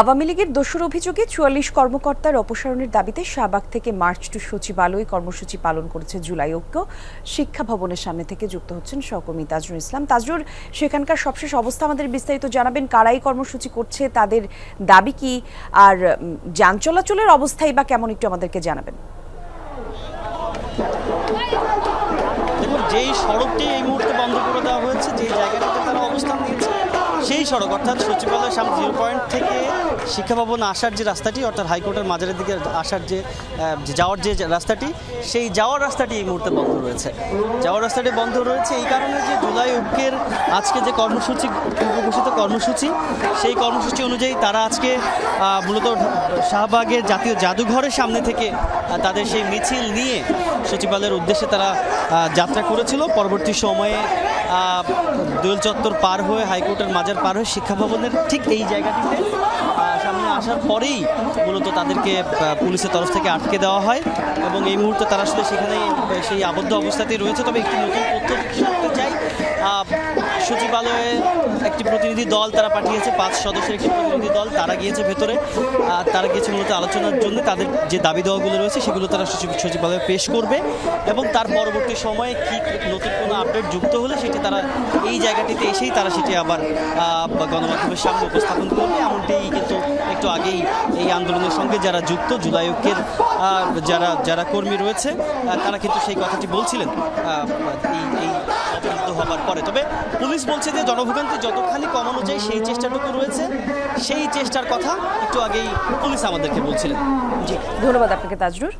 আওয়ামী লীগের দোষর অভিযোগে চুয়াল্লিশ কর্মকর্তার অপসারণের দাবিতে শাহবাগ থেকে মার্চ টু সচিবালয় কর্মসূচি পালন করেছে জুলাই ঐক্য। শিক্ষা ভবনের সামনে থেকে যুক্ত হচ্ছেন সহকর্মী তাজরুল ইসলাম। তাজরুল, সেখানকার সবশেষ অবস্থা আমাদের বিস্তারিত জানাবেন। কারাই কর্মসূচি করছে, তাদের দাবি কি? আর যান চলাচলের অবস্থাই বা কেমন একটু আমাদেরকে জানাবেন। যেই সড়কটি এই মুহূর্তে বন্ধ করে দেওয়া হয়েছে যে জায়গাটাতে তারা অবস্থান নিয়েছে সেই সড়ক, অর্থাৎ সচিবালয়ের সামনে জিরো পয়েন্ট থেকে শিক্ষা ভবন আসার যে রাস্তাটি, অর্থাৎ হাইকোর্টের মাজারের দিকে আসার যে যাওয়ার যে রাস্তাটি, সেই যাওয়ার রাস্তাটি এই মুহূর্তে বন্ধ রয়েছে। যাওয়ার রাস্তাটি বন্ধ রয়েছে এই কারণে যে জুলাই ঐক্যের আজকে যে কর্মসূচি পূর্ব ঘোষিত কর্মসূচি, সেই কর্মসূচি অনুযায়ী তারা আজকে মূলত শাহবাগের জাতীয় জাদুঘরের সামনে থেকে তাদের সেই মিছিল নিয়ে সচিবালয়ের উদ্দেশ্যে তারা যাত্রা করেছিল। পরবর্তী সময়ে দোয়েল চত্বর পার হয়ে হাইকোর্টের মাজার পার হয়ে শিক্ষা ভবনের ঠিক এই জায়গাটিতে। সামনে আসার পরেই মূলত তাদেরকে পুলিশের তরফ থেকে আটকে দেওয়া হয় এবং এই মুহূর্তে তারা আসলে সেখানে সেই আবদ্ধ অবস্থাতেই রয়েছে। তবে একটি নতুন তথ্য চাই। সচিবালয়ে একটি প্রতিনিধি দল তারা পাঠিয়েছে, পাঁচ সদস্যের একটি প্রতিনিধি দল, তারা গিয়েছে ভেতরে। আর তারা গিয়েছে মূলত আলোচনার জন্য, তাদের যে দাবি দেওয়াগুলো রয়েছে সেগুলো তারা সচিব, সচিবালয়ে পেশ করবে এবং তার পরবর্তী সময়ে কি নতুন কোনো আপডেট যুক্ত হলে সেটি তারা এই জায়গাটিতে এসেই তারা সেটি আবার গণমাধ্যমের সামনে উপস্থাপন করবে এমনটি আগেই এই আন্দোলনের সঙ্গে যারা যুক্ত, জুলাই ঐক্যের যারা যারা কর্মী রয়েছে তারা কিন্তু সেই কথাটি বলছিলেন এই এই হবার পরে। তবে পুলিশ বলছে যে জনভোগান্তি যতখানি কমানো যায় সেই চেষ্টাটুকু রয়েছে, সেই চেষ্টার কথা একটু আগেই পুলিশ আমাদেরকে বলছিলেন। জি, ধন্যবাদ আপনাকে, তাজরুল।